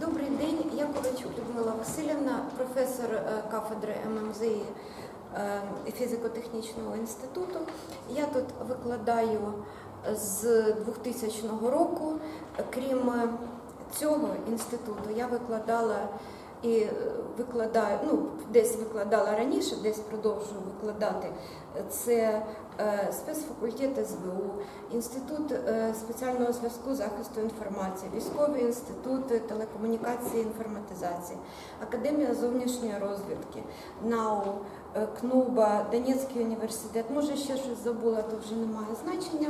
Добрий день, я Ковачук Людмила Васильівна, професор е, кафедри ММЗІ е, фізико-технічного інституту. Я тут викладаю з 2000 року. Крім цього інституту, я викладала і е, викладаю, ну, десь викладала раніше, десь продовжую викладати. Це е, спецфакультет СБУ, Інститут е, спеціального зв'язку захисту інформації, військовий інститут телекомунікації і інформатизації, Академія зовнішньої розвідки, НАУ, КНУБА, Донецький університет. Може, ще щось забула, то вже немає значення.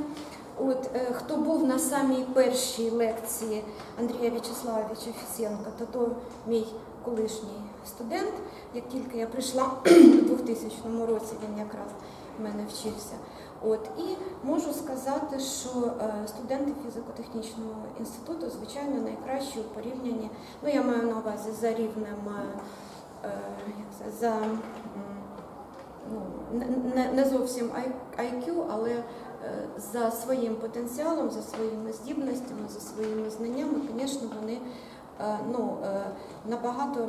От хто був на самій першій лекції Андрія В'ячеславовича Фісенка, то то мій колишній студент. Як тільки я прийшла у 2000 році, він якраз в мене вчився. От і можу сказати, що е, студенти фізико-технічного інституту, звичайно, найкращі у порівнянні. Ну я маю на увазі за рівнем е, е, за ну, не- зовсім IQ, але за своїм потенціалом, за своїми здібностями, за своїми знаннями, звісно, вони ну, е, набагато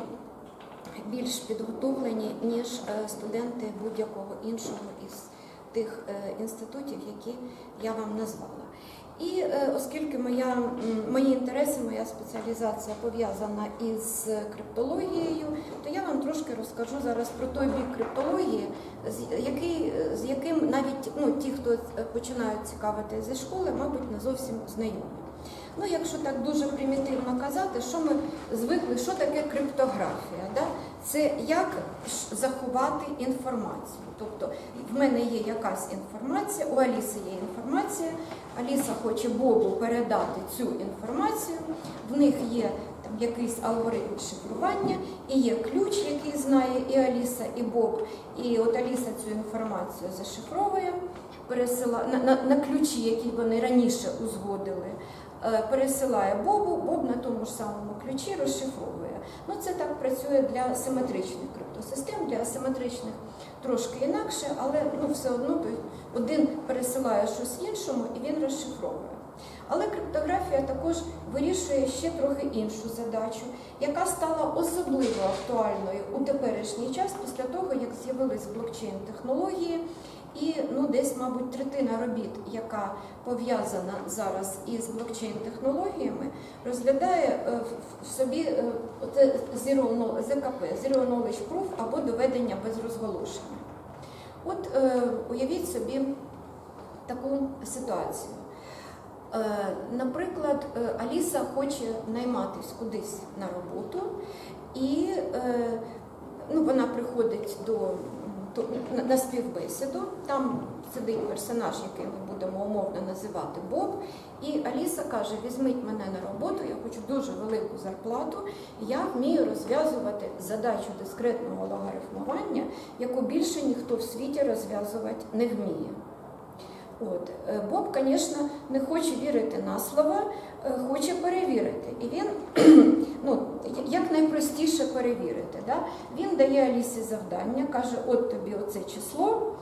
більш підготовлені, ніж е, студенти будь-якого іншого із тих е, інститутів, які я вам назвала. І е, оскільки моя, мої інтереси, моя спеціалізація пов'язана із криптологією, то я вам трошки розкажу зараз про той бік криптології, з, який, з яким навіть ну, ті, хто е, починають цікавити зі школи, мабуть, не зовсім знайомі. Ну, якщо так дуже примітивно казати, що ми звикли, що таке криптографія? Да? Це як заховати інформацію. Тобто в мене є якась інформація, у Аліси є інформація, Аліса хоче Бобу передати цю інформацію, в них є там якийсь алгоритм шифрування, і є ключ, який знає і Аліса, і Боб. І от Аліса цю інформацію зашифровує, пересила на, на, на ключі, які вони раніше узгодили. Е, Пересилає Бобу, Боб на тому ж самому ключі розшифровує. Ну, це так працює для симетричних криптосистем, для асиметричних трошки інакше, але ну, все одно один пересилає щось іншому і він розшифровує. Але криптографія також вирішує ще трохи іншу задачу, яка стала особливо актуальною у теперішній час після того, як з'явились блокчейн-технології, і ну, десь, мабуть, третина робіт, яка пов'язана зараз із блокчейн-технологіями, розглядає е, в- собі е, know- ЗКП, Zero Knowledge Proof або доведення без розголошення. От е, уявіть собі таку ситуацію. Наприклад, Аліса хоче найматись кудись на роботу, і ну, вона приходить до- на- на співбесіду. Там сидить персонаж, який ми будемо умовно називати Боб. І Аліса каже: візьміть мене на роботу, я хочу дуже велику зарплату. Я вмію розв'язувати задачу дискретного логарифмування, яку більше ніхто в світі розв'язувати не вміє. От е, Боб, звісно, не хоче вірити на слова, е, хоче перевірити. І він ну, як найпростіше перевірити. Да? Він дає Алісі завдання, каже: от тобі оце число,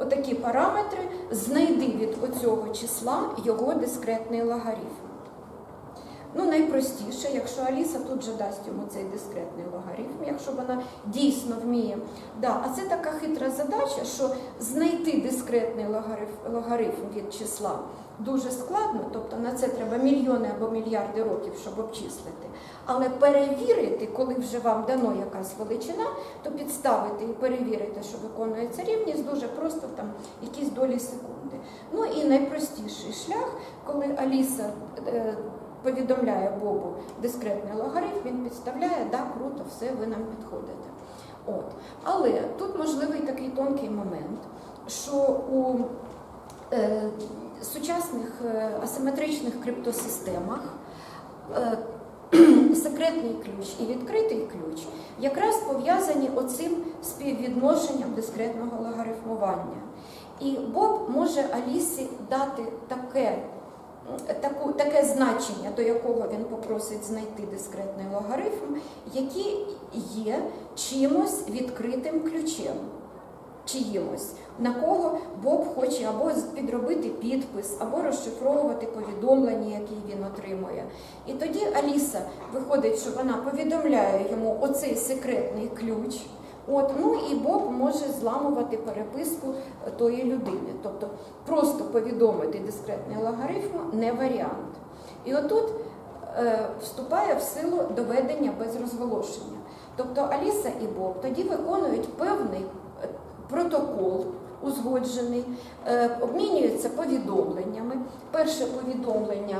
отакі параметри, знайди від оцього числа його дискретний логарифм. Ну, найпростіше, якщо Аліса тут же дасть йому цей дискретний логарифм, якщо вона дійсно вміє. Да, а це така хитра задача, що знайти дискретний логарифм, логарифм від числа дуже складно, тобто на це треба мільйони або мільярди років, щоб обчислити. Але перевірити, коли вже вам дано якась величина, то підставити і перевірити, що виконується рівність, дуже просто там якісь долі секунди. Ну і найпростіший шлях, коли Аліса. Повідомляє Бобу дискретний логарифм, він підставляє, да, круто, все, ви нам підходите. От. Але тут можливий такий тонкий момент, що у е, сучасних е, асиметричних криптосистемах е, секретний ключ і відкритий ключ якраз пов'язані оцим співвідношенням дискретного логарифмування. І Боб може Алісі дати таке таку, таке значення, до якого він попросить знайти дискретний логарифм, які є чимось відкритим ключем. чиїмось, на кого Боб хоче або підробити підпис, або розшифровувати повідомлення, які він отримує. І тоді Аліса виходить, що вона повідомляє йому оцей секретний ключ. От, ну і Боб може зламувати переписку тої людини. Тобто просто повідомити дискретний логарифм не варіант. І отут е, вступає в силу доведення без розголошення. Тобто Аліса і Боб тоді виконують певний е, протокол узгоджений, е, обмінюються повідомленнями. Перше повідомлення,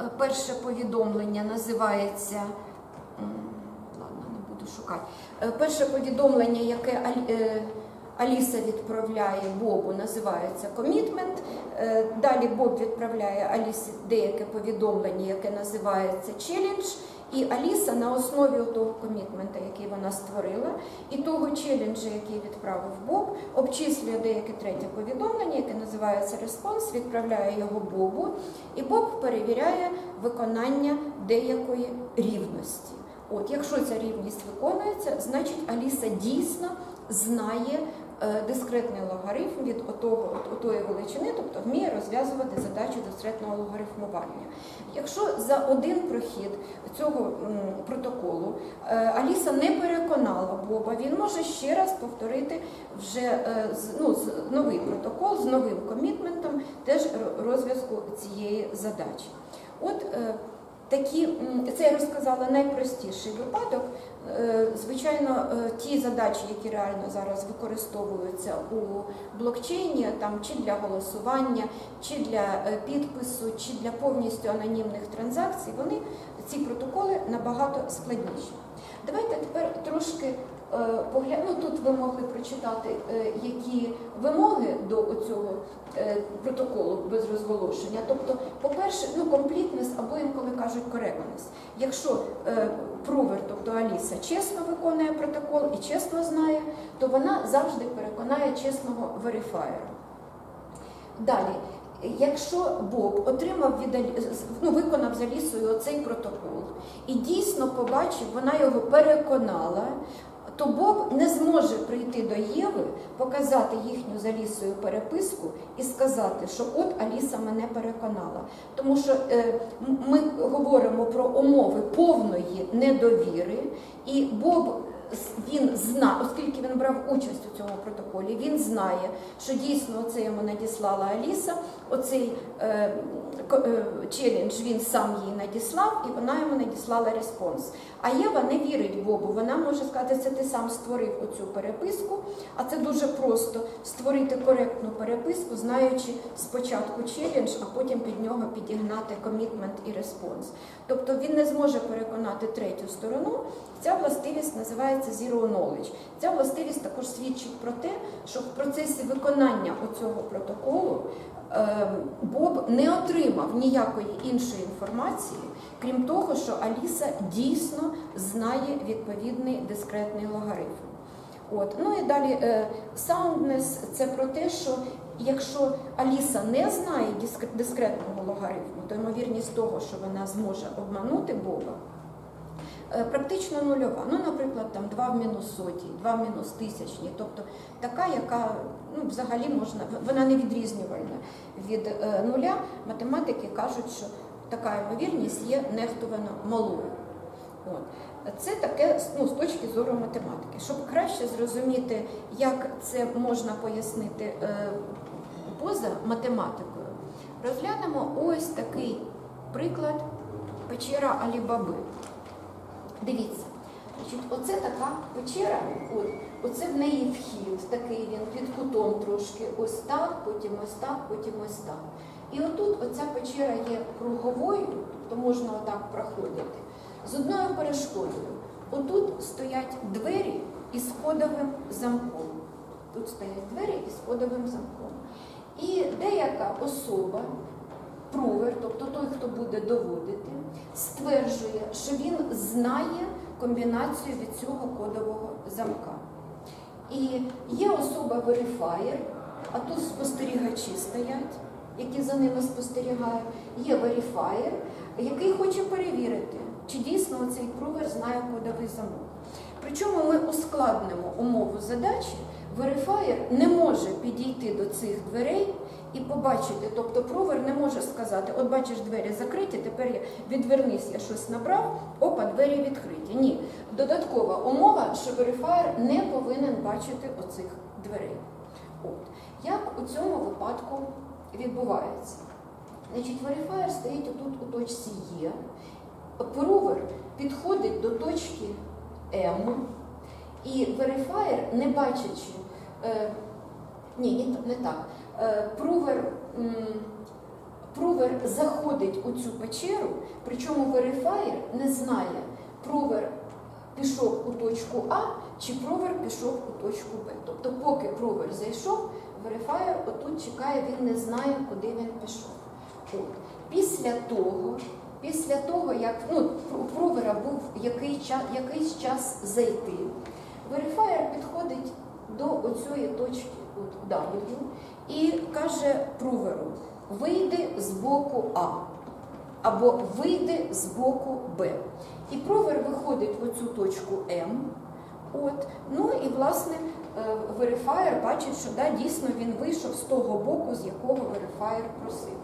е, перше повідомлення називається. Шукати. Е, Перше повідомлення, яке е, Аліса відправляє Бобу, називається комітмент. Е, Далі Боб відправляє Алісі деяке повідомлення, яке називається челендж. І Аліса на основі того комітмента, який вона створила, і того челенджа, який відправив Боб, обчислює деяке третє повідомлення, яке називається респонс, відправляє його Бобу, і Боб перевіряє виконання деякої рівності. От, якщо ця рівність виконується, значить Аліса дійсно знає е, дискретний логарифм від отого, от, отої величини, тобто вміє розв'язувати задачу дискретного логарифмування. Якщо за один прохід цього протоколу е, Аліса не переконала Боба, він може ще раз повторити вже е, ну, новий протокол з новим комітментом теж розв'язку цієї задачі. От такі, це я розказала найпростіший випадок. Е, Звичайно, е, ті задачі, які реально зараз використовуються у блокчейні, там чи для голосування, чи для е, підпису, чи для повністю анонімних транзакцій, вони ці протоколи набагато складніші. Давайте тепер трошки. Ну, тут ви могли прочитати, е, які вимоги до цього протоколу без розголошення. Тобто, по-перше, ну комплітнес або інколи кажуть коректність. Якщо е, провер, тобто Аліса, чесно виконує протокол і чесно знає, то вона завжди переконає чесного верифаєра. Далі, якщо Боб отримав від ну, виконав з Алісою оцей протокол і дійсно побачив, вона його переконала, то Боб не зможе прийти до Єви, показати їхню залісою Алісою переписку і сказати, що от Аліса мене переконала. Тому що е, ми говоримо про умови повної недовіри, і Боб з- він знає, оскільки він брав участь у цьому протоколі, він знає, що дійсно це йому надіслала Аліса. Оцей е, е, челендж він сам їй надіслав, і вона йому надіслала респонс. А Єва не вірить Бобу. Вона може сказати, це ти сам створив оцю переписку, а це дуже просто створити коректну переписку, знаючи спочатку челендж, а потім під нього підігнати комітмент і респонс. Тобто він не зможе переконати третю сторону. Ця властивість називається zero knowledge. Ця властивість також свідчить про те, що в процесі виконання оцього протоколу е, Боб не отримав ніякої іншої інформації, крім того, що Аліса дійсно знає відповідний дискретний логарифм. От. Ну і далі soundness – це про те, що якщо Аліса не знає дискретного логарифму, то ймовірність того, що вона зможе обманути Боба, практично нульова. Ну, наприклад, там 2 в мінус сотій, 2 в мінус тисячні, тобто така, яка ну, взагалі можна, вона не відрізнювальна від е, нуля. Математики кажуть, що така ймовірність є нехтувано малою. От. Це таке ну, з точки зору математики. Щоб краще зрозуміти, як це можна пояснити е, поза математикою, розглянемо ось такий приклад печера Алібаби. Дивіться, значить, оце така печера, от, оце в неї вхід, такий він під кутом трошки, ось так, потім ось так, потім ось так. І отут оця печера є круговою, тобто можна отак проходити, з одною перешкодою. Отут стоять двері із кодовим замком. Тут стоять двері із кодовим замком. І деяка особа, провер, тобто той, хто буде доводити, стверджує, що він знає комбінацію від цього кодового замка. І є особа верифаєр, а тут спостерігачі стоять, які за ними спостерігають. Є верифаєр, який хоче перевірити, чи дійсно цей провер знає кодовий замок. Причому ми ускладнимо умову задачі. Верифаєр не може підійти до цих дверей і побачити, тобто провер не може сказати, от бачиш, двері закриті, тепер я відвернись, я щось набрав, опа, двері відкриті. Ні. Додаткова умова, що верифаєр не повинен бачити оцих дверей. От. Як у цьому випадку відбувається? Значить, верифаєр стоїть отут у точці Є. Провер підходить до точки М, і верифаєр, не бачачи, е, ні, не так. Е, провер, заходить у цю печеру, причому верифаєр не знає, провер пішов у точку А чи провер пішов у точку Б. Тобто, поки провер зайшов, верифаєр отут чекає, він не знає, куди він пішов. От. Після того, після того, як ну, у провера був який час, якийсь час зайти, верифаєр підходить до оцієї точки от, W і каже проверу, вийди з боку А або вийди з боку Б. І провер виходить в оцю точку М. От. Ну і власне е, верифаєр бачить, що да, дійсно він вийшов з того боку, з якого верифаєр просив.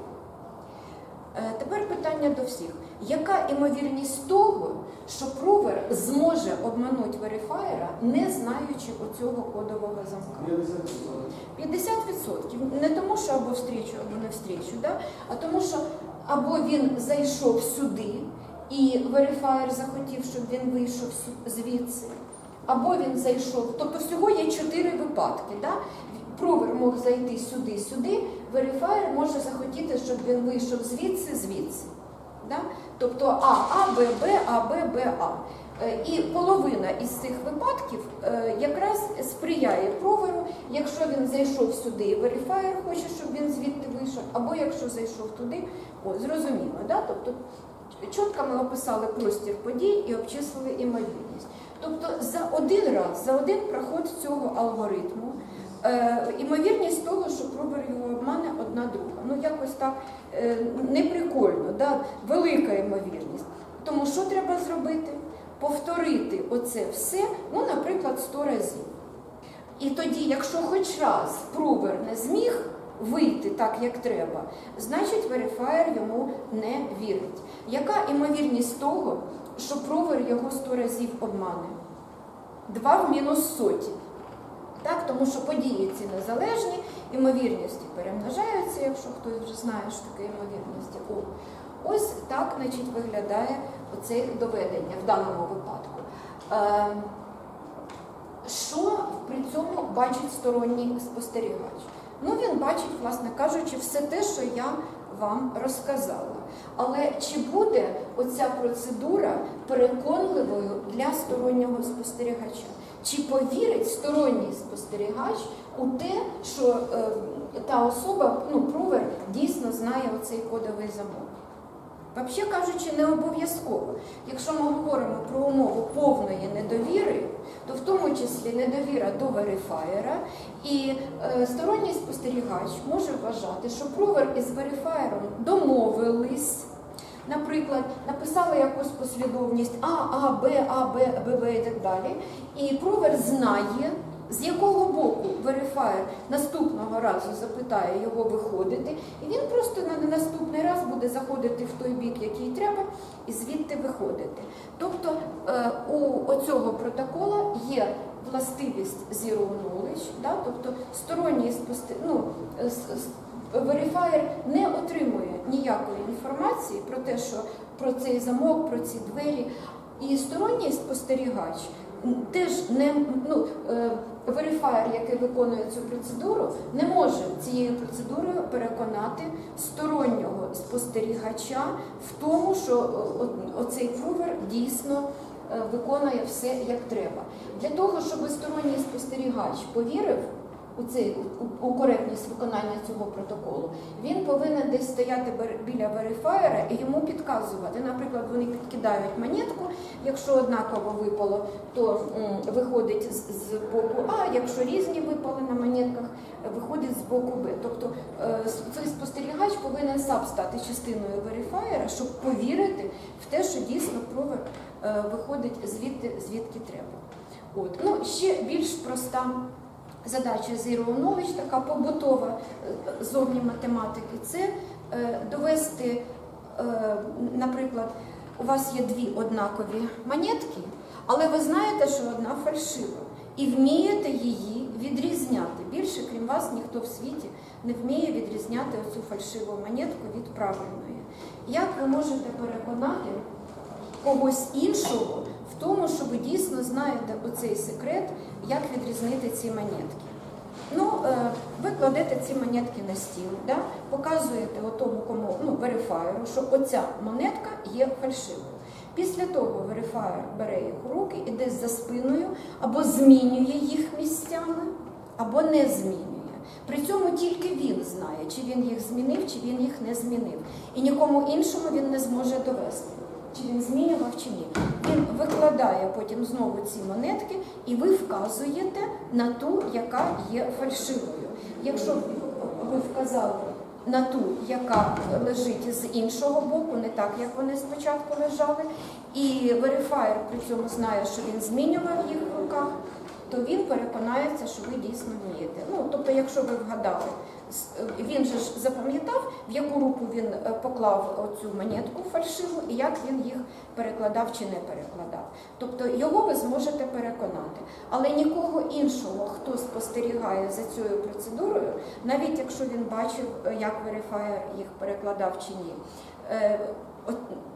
Е, Тепер питання до всіх. Яка імовірність того, що провер зможе обманути верифаєра, не знаючи оцього кодового замка? 50%. Не тому, що або встрічу, або не встрічу, да? а тому, що або він зайшов сюди, і верифаєр захотів, щоб він вийшов звідси, або він зайшов. Тобто всього є чотири випадки. Да? Провер мог зайти сюди, сюди, верифаєр може захотіти, щоб він вийшов звідси, звідси. Да? Тобто А, А, Б, Б, А, Б, Б, А. Е, І половина із цих випадків е, якраз сприяє проверу, якщо він зайшов сюди, і верифаєр хоче, щоб він звідти вийшов, або якщо зайшов туди, о, зрозуміло, да? тобто чітко ми описали простір подій і обчислили імовірність. Тобто за один раз, за один проход цього алгоритму, е, імовірність того, що пробер його обмане одна друга. Ну якось так е, неприкольно, да? велика ймовірність. Тому що треба зробити? Повторити оце все, ну, наприклад, 100 разів. І тоді, якщо хоч раз провер не зміг вийти так, як треба, значить верифаєр йому не вірить. Яка імовірність того, що провер його 100 разів обмане? 2 в мінус соті. Так, тому що події ці незалежні, імовірності перемножаються, якщо хтось вже знає, що таке імовірності. О, ось так значить, виглядає оце доведення в даному випадку. Е, що при цьому бачить сторонній спостерігач? Ну, він бачить, власне кажучи, все те, що я вам розказала. Але чи буде оця процедура переконливою для стороннього спостерігача? Чи повірить сторонній спостерігач у те, що е, та особа, ну, провер, дійсно знає оцей кодовий замок? Взагалі кажучи, не обов'язково. Якщо ми говоримо про умову повної недовіри, то в тому числі недовіра до верифаєра, і е, сторонній спостерігач може вважати, що провер із верифаєром домовились. Наприклад, написали якусь послідовність А, А, Б, А, Б, Б, Б і так далі. І провер знає, з якого боку верифаєр наступного разу запитає його виходити, і він просто на наступний раз буде заходити в той бік, який треба, і звідти виходити. Тобто е, у оцього протокола є властивість zero knowledge, да? тобто сторонній спосте... ну, е, верифаєр не отримує ніякої інформації про те, що про цей замок, про ці двері. І сторонній спостерігач теж не ну, е, верифаєр, який виконує цю процедуру, не може цією процедурою переконати стороннього спостерігача в тому, що е, оцей провер дійсно е, виконує все як треба. Для того, щоб сторонній спостерігач повірив у цей у, у коректність виконання цього протоколу, він повинен десь стояти біля верифаєра і йому підказувати. Наприклад, вони підкидають монетку, якщо однаково випало, то м, виходить з, з боку А, якщо різні випали на монетках, виходить з боку Б. Тобто е, цей спостерігач повинен сам стати частиною верифаєра, щоб повірити в те, що дійсно провер е, виходить звідти, звідки треба. От. Ну, ще більш проста задача Knowledge, така побутова е, зовні математики, це е, довести, е, наприклад, у вас є дві однакові монетки, але ви знаєте, що одна фальшива, і вмієте її відрізняти. Більше, крім вас, ніхто в світі не вміє відрізняти оцю фальшиву монетку від правильної. Як ви можете переконати когось іншого тому, що ви дійсно знаєте оцей секрет, як відрізнити ці монетки? Ну, е, ви кладете ці монетки на стіл, да? показуєте отому кому ну, верифаєру, що оця монетка є фальшивою. Після того верифаєр бере їх у руки і десь за спиною або змінює їх місцями, або не змінює. При цьому тільки він знає, чи він їх змінив, чи він їх не змінив. І нікому іншому він не зможе довести, чи він змінював, чи ні. Він викладає потім знову ці монетки, і ви вказуєте на ту, яка є фальшивою. Якщо ви вказали на ту, яка лежить з іншого боку, не так, як вони спочатку лежали, і верифаєр при цьому знає, що він змінював їх в руках, то він переконається, що ви дійсно вмієте. Ну, тобто, якщо ви вгадали, він же ж запам'ятав, в яку руку він е, поклав оцю монетку фальшиву і як він їх перекладав чи не перекладав. Тобто його ви зможете переконати. Але нікого іншого, хто спостерігає за цією процедурою, навіть якщо він бачив, е, як верифаєр їх перекладав чи ні, е,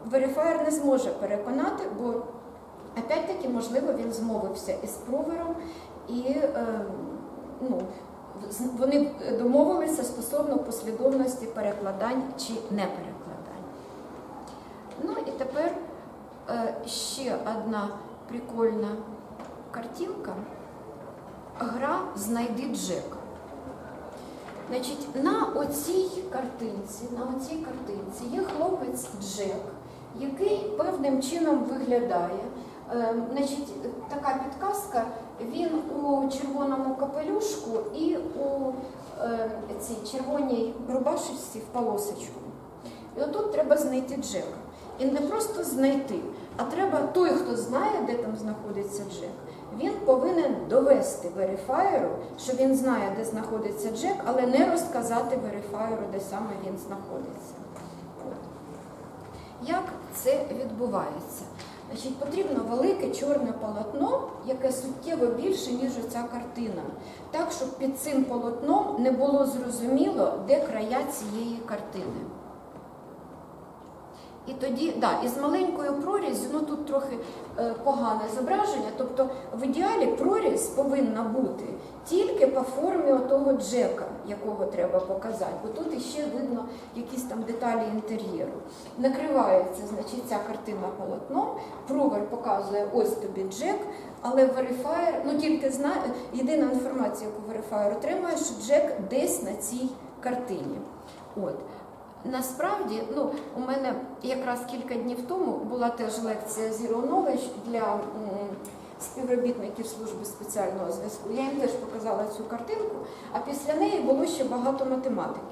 верифаєр не зможе переконати, бо опять-таки, можливо, він змовився із провером і е, ну, вони домовилися стосовно послідовності перекладань чи не перекладань. Ну і тепер е, ще одна прикольна картинка. Гра Знайди Джека. Значить, на оцій картинці, на оцій картинці є хлопець Джек, який певним чином виглядає. Е, значить, така підказка, він у червоному капелюшку і у е, цій червоній рубашечці в полосочку. І отут треба знайти Джека. І не просто знайти, а треба той, хто знає, де там знаходиться Джек, він повинен довести верифаєру, що він знає, де знаходиться Джек, але не розказати верифаєру, де саме він знаходиться. Як це відбувається? Значить, потрібно велике чорне полотно, яке суттєво більше, ніж оця картина. Так, щоб під цим полотном не було зрозуміло, де края цієї картини. І тоді, да, і з маленькою прорізю, ну тут трохи е, погане зображення, тобто в ідеалі проріз повинна бути тільки по формі отого джека, якого треба показати, бо тут іще видно якісь там деталі інтер'єру. Накривається, значить, ця картина полотном, провер показує ось тобі джек, але верифаєр, ну тільки знає, єдина інформація, яку верифаєр отримує, що джек десь на цій картині. От. Насправді, ну, у мене якраз кілька днів тому була теж лекція Zero Knowledge для співробітників служби спеціального зв'язку. Я їм теж показала цю картинку, а після неї було ще багато математики.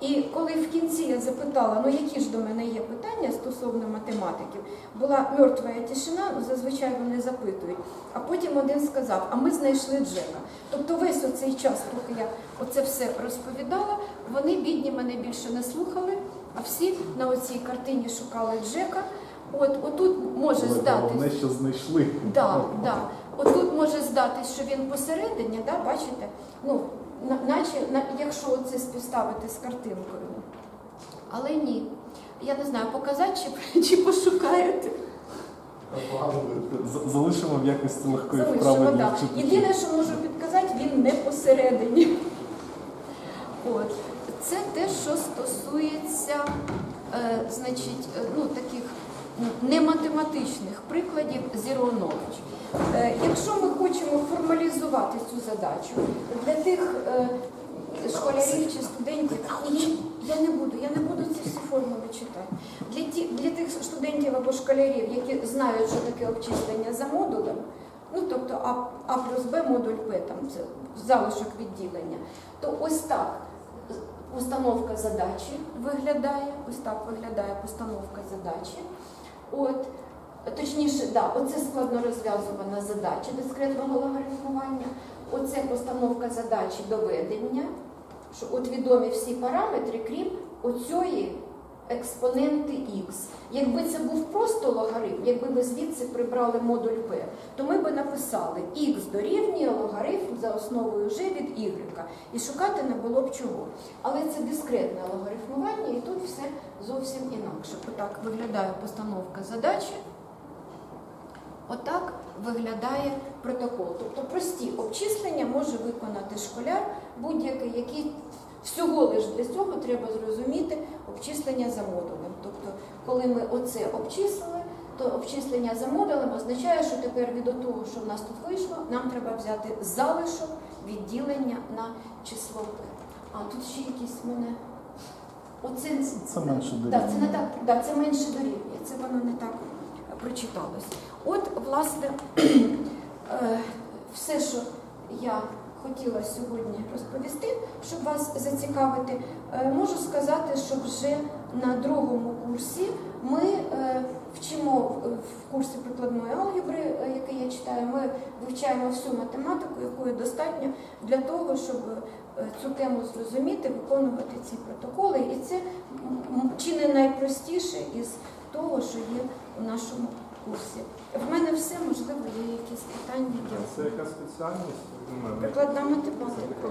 І коли в кінці я запитала, ну які ж до мене є питання стосовно математиків, була мертва тишина, ну, зазвичай вони запитують. А потім один сказав: а ми знайшли Джека. Тобто весь оцей час, поки я оце все розповідала, вони бідні мене більше не слухали, а всі на оцій картині шукали Джека. От отут може здатись. Головне, що знайшли. Да, да. Отут може здатись, що він посередині, да, бачите? Ну, наче, на, якщо це співставити з картинкою. Але ні. Я не знаю, показати чи, чи пошукаєте. Залишимо в якості легкої вправи для да. Єдине, що можу підказати, він не посередині. От. Це те, що стосується е, значить, е, ну, таких нематематичних прикладів Knowledge. Е, якщо ми хочемо формалізувати цю задачу для тих е, школярів чи студентів, я не буду, я не буду ці всі формули читати. Для, ті, для тих студентів або школярів, які знають, що таке обчислення за модулем, ну тобто А, а плюс Б модуль П, там це залишок відділення, то ось так установка задачі виглядає, ось так виглядає постановка задачі. От точніше, да, оце складно розв'язувана задача дискретного логарифмування, оце постановка задачі доведення, що от відомі всі параметри, крім оцієї експоненти х. Якби це був просто логарифм, якби ми звідси прибрали модуль p, то ми би написали х дорівнює логарифм за основою g від y, і шукати не було б чого. Але це дискретне логарифмування, і тут все зовсім інакше. Отак виглядає постановка задачі. Отак виглядає протокол. Тобто прості обчислення може виконати школяр будь-який, який всього лиш для цього треба зрозуміти обчислення за модулем. Тобто, коли ми оце обчислили, то обчислення за модулем означає, що тепер від того, що в нас тут вийшло, нам треба взяти залишок відділення на число p. А тут ще якісь мене. Оце Це менше Да, це не так, да, це менше дорівнює, це воно не так прочиталось. От, власне, е, все, що я хотіла сьогодні розповісти, щоб вас зацікавити, Е, можу сказати, що вже на другому курсі ми е, вчимо в- курсі прикладної алгебри, е, який я читаю, ми вивчаємо всю математику, якої достатньо для того, щоб цю тему зрозуміти, виконувати ці протоколи. І це чи не найпростіше із того, що є у нашому курсі. В мене все, можливо, є якісь питання. Це яка спеціальність? Прикладна математика.